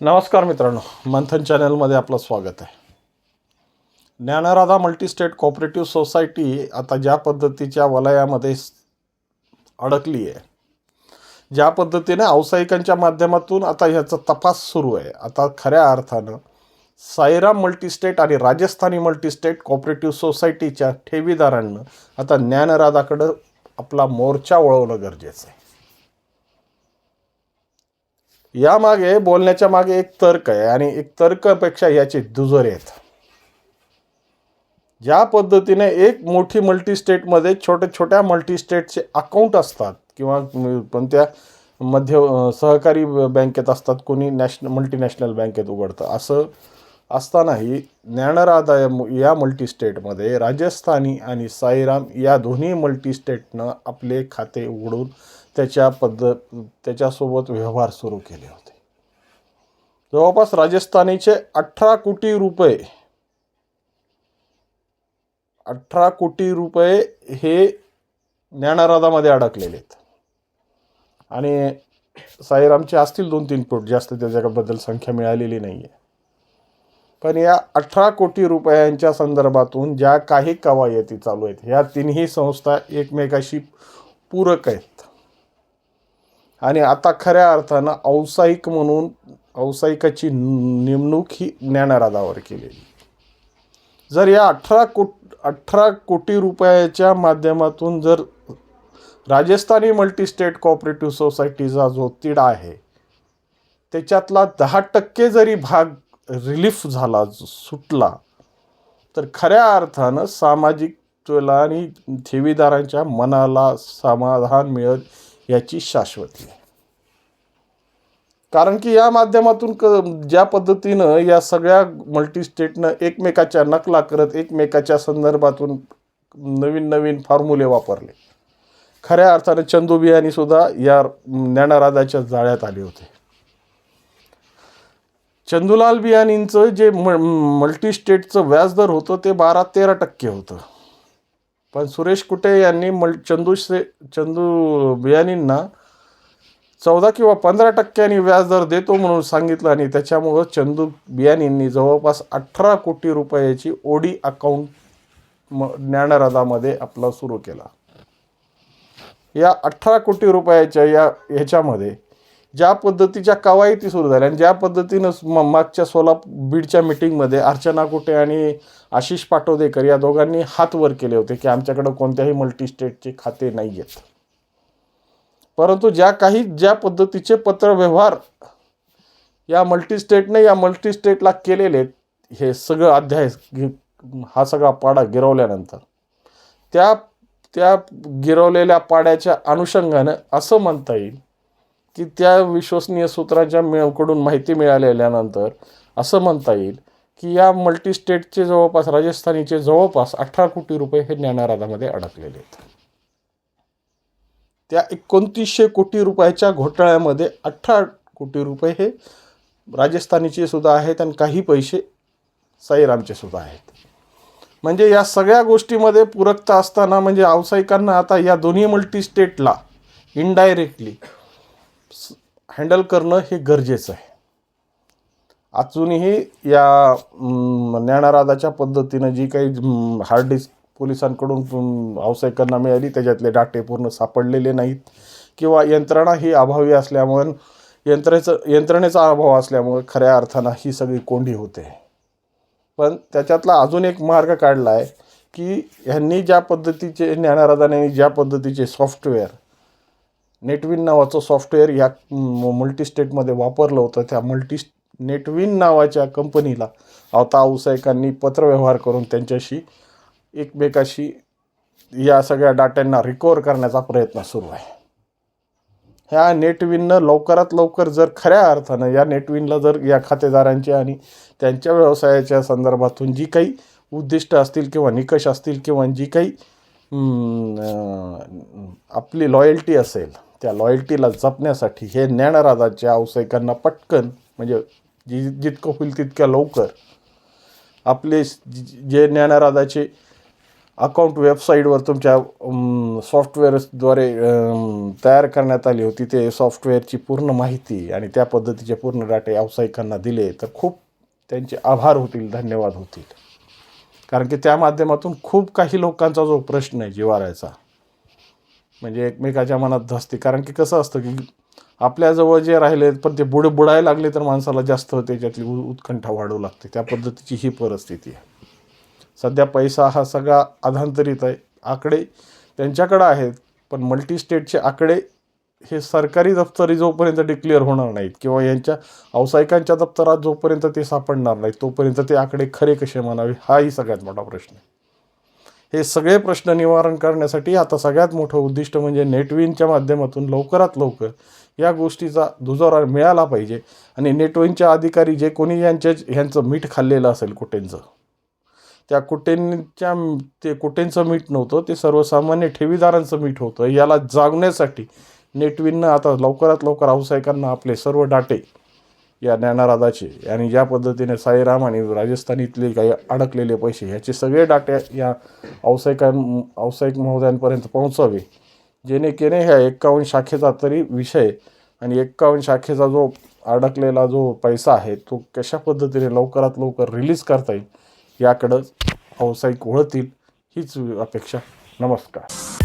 नमस्कार मित्रांनो मंथन चॅनलमध्ये आपलं स्वागत आहे. ज्ञानराधा मल्टीस्टेट कॉपरेटिव्ह सोसायटी आता ज्या पद्धतीच्या वलयामध्ये अडकली आहे ज्या पद्धतीने व्यावसायिकांच्या माध्यमातून आता ह्याचा तपास सुरू आहे. आता खऱ्या अर्थानं सायराम मल्टीस्टेट आणि राजस्थानी मल्टीस्टेट कॉपरेटिव्ह सोसायटीच्या ठेवीदारांना आता ज्ञानराधाकडं आपला मोर्चा वळवणं गरजेचं आहे. यामागे बोलण्याच्या मागे एक तर्क आहे आणि एक तर्कपेक्षा याचे दुजोरे आहेत. ज्या पद्धतीने एक मोठी मल्टीस्टेटमध्ये छोट्या छोट्या मल्टीस्टेटचे अकाउंट असतात किंवा पण कोणत्या मध्य सहकारी बँकेत असतात कोणी नॅशनल मल्टीनॅशनल बँकेत उघडतं असं असतानाही ज्ञानराधा या मल्टी या मल्टीस्टेटमध्ये राजस्थानी आणि साईराम या दोन्ही मल्टीस्टेटनं आपले खाते उघडून त्याच्या पद्धत त्याच्यासोबत व्यवहार सुरू केले होते. जवळपास राजस्थानीचे अठरा कोटी रुपये अठरा कोटी रुपये हे ज्ञानराधामध्ये अडकलेले आहेत. आणि साईरामचे असतील दोन तीन फूट जास्त त्याच्याबद्दल संख्या मिळालेली नाही आहे पण या अठरा कोटी रुपयांच्या संदर्भातून ज्या काही कवायती चालू आहेत ह्या तिन्ही संस्था एकमेकाशी पूरक आहेत. आणि आता खऱ्या अर्थानं औसाईक म्हणून औसाईकाची नेमणूक ही ज्ञानराधावर केलेली. जर या अठरा कोट अठरा कोटी रुपयाच्या माध्यमातून जर राजस्थानी मल्टीस्टेट कोऑपरेटिव्ह सोसायटीचा जो तिढा आहे त्याच्यातला दहा टक्के जरी भाग रिलीफ झाला सुटला तर खऱ्या अर्थानं सामाजिक आणि ठेवीदारांच्या मनाला समाधान मिळत याची शाश्वती आहे. कारण की या माध्यमातून क ज्या पद्धतीनं या सगळ्या मल्टीस्टेटनं एकमेकाच्या नकला करत एकमेकाच्या संदर्भातून नवीन नवीन फॉर्म्युले वापरले. खऱ्या अर्थाने चंदू बियाणी सुद्धा या ज्ञानराजाच्या जाळ्यात आले होते. चंदूलाल बियानींचं जे म मल्टीस्टेटचं व्याजदर होतं ते बारा तेरा टक्के होतं. पण सुरेश कुटे यांनी मल चंदू से चंदू बियाणींना चौदा किंवा पंधरा टक्क्यांनी व्याजदर देतो म्हणून सांगितलं आणि त्याच्यामुळं चंदू बियाणींनी जवळपास अठरा कोटी रुपयाची ओडी अकाउंट म ज्ञानराधामध्ये आपला सुरू केला. या अठरा कोटी रुपयाच्या या ह्याच्यामध्ये ज्या पद्धतीच्या कवायती सुरू झाल्या आणि ज्या पद्धतीनं मागच्या सोला बीडच्या मिटिंगमध्ये अर्चना कुटे आणि आशिष पाटोदेकर या दोघांनी हात वर केले होते की आमच्याकडं कोणत्याही मल्टीस्टेटचे खाते नाही आहेत परंतु ज्या काही ज्या पद्धतीचे पत्रव्यवहार या मल्टीस्टेटने या मल्टीस्टेटला केलेले आहेत, हे सगळं अध्याय हा सगळा पाडा गिरवल्यानंतर त्या त्या गिरवलेल्या पाड्याच्या अनुषंगानं असं म्हणता येईल की त्या विश्वसनीय सूत्रांच्या मिळकडून माहिती मिळालेल्यानंतर असं म्हणता येईल की या मल्टीस्टेटचे जवळपास राजस्थानीचे जवळपास अठरा कोटी रुपये हे ज्ञानाराधामध्ये अडकलेले आहेत. त्या एकोणतीसशे कोटी रुपयाच्या घोटाळ्यामध्ये अठरा कोटी रुपये हे राजस्थानीचे सुद्धा आहेत आणि काही पैसे साईरामचे सुद्धा आहेत. म्हणजे या सगळ्या गोष्टीमध्ये पूरकता असताना म्हणजे व्यावसायिकांना आता या दोन्ही मल्टीस्टेटला इनडायरेक्टली हँडल करणं हे गरजेचं आहे. अजूनही या ज्ञानाराजाच्या पद्धतीनं जी काही हार्ड डिस्क पोलिसांकडून व्यावसायिकांना मिळाली त्याच्यातले डाटे पूर्ण सापडलेले नाहीत किंवा यंत्रणा ही अभावी असल्यामुळे यंत्रणेचं यंत्रणेचा अभाव असल्यामुळे खऱ्या अर्थानं ही सगळी कोंडी होते. पण त्याच्यातला अजून एक मार्ग काढला आहे की ह्यांनी ज्या पद्धतीचे ज्ञानाराजाने ज्या पद्धतीचे सॉफ्टवेअर नेटविन नावाचं सॉफ्टवेअर या मल्टीस्टेटमध्ये वापरलं होतं. त्या मल्टी नेटविन नावाच्या कंपनीला आता व्यावसायिकांनी पत्रव्यवहार करून त्यांच्याशी एकमेकाशी या सगळ्या डाट्यांना रिकवर करण्याचा प्रयत्न सुरू आहे. ह्या नेटविननं लवकरात लवकर जर खऱ्या अर्थानं या नेटविनला जर या खातेदारांची आणि त्यांच्या व्यवसायाच्या संदर्भातून जी काही उद्दिष्ट असतील किंवा निकष असतील किंवा जी काही आपली लॉयल्टी असेल त्या लॉयल्टीला जपण्यासाठी हे ज्ञानराधाच्या व्यावसायिकांना पटकन म्हणजे जि जितकं होईल तितक्या लवकर आपले जे ज्ञानराधाचे अकाउंट वेबसाईटवर तुमच्या सॉफ्टवेअरद्वारे तयार करण्यात आली होती ते सॉफ्टवेअरची पूर्ण माहिती आणि त्या पद्धतीचे पूर्ण डाटे व्यावसायिकांना दिले तर खूप त्यांचे आभार होतील धन्यवाद होतील. कारण की त्या माध्यमातून खूप काही लोकांचा जो प्रश्न आहे जिवारायचा म्हणजे एकमेकाच्या मनात धसते. कारण की कसं असतं की आपल्याजवळ जे राहिले पण ते बुड बुडायला लागले तर माणसाला जास्त त्याच्यातली उ- उत्कंठा वाढू लागते. त्या पद्धतीची ही परिस्थिती आहे. सध्या पैसा हा सगळा अधांतरित आहे. आकडे त्यांच्याकडं आहेत पण मल्टी स्टेटचे आकडे हे सरकारी दप्तरी जोपर्यंत डिक्लेअर होणार नाहीत किंवा यांच्या व्यावसायिकांच्या दप्तरात जोपर्यंत ते सापडणार नाहीत तोपर्यंत ते आकडे खरे कसे म्हणावे हाही सगळ्यात मोठा प्रश्न आहे. हे सगळे प्रश्न निवारण करण्यासाठी आता सगळ्यात मोठं उद्दिष्ट म्हणजे नेटविनच्या माध्यमातून लवकरात लवकर या गोष्टीचा दुजोरा मिळाला पाहिजे आणि नेटविनचे अधिकारी जे कोणी यांच्या ह्यांचं मीठ खाल्लेलं असेल कुटेंचं त्या कुटेंच्या ते कुटेंचं मीठ नव्हतं ते सर्वसामान्य ठेवीदारांचं मीठ होतं याला जागण्यासाठी नेटविननं आता लवकरात लवकर व्यावसायिकांना आपले सर्व डाटे या ज्ञानाराधाचे आणि ज्या पद्धतीने साईराम आणि राजस्थानीतले काही अडकलेले पैसे ह्याचे सगळे डाटे या व्यावसायिकां व्यावसायिक महोदयांपर्यंत पोहोचावे. जेणेकेने ह्या एक्कावन्न शाखेचा तरी विषय आणि एक्कावन्न शाखेचा जो अडकलेला जो पैसा आहे तो कशा पद्धतीने लवकरात लवकर रिलीज करता येईल याकडं व्यावसायिक वळतील हीच अपेक्षा. नमस्कार.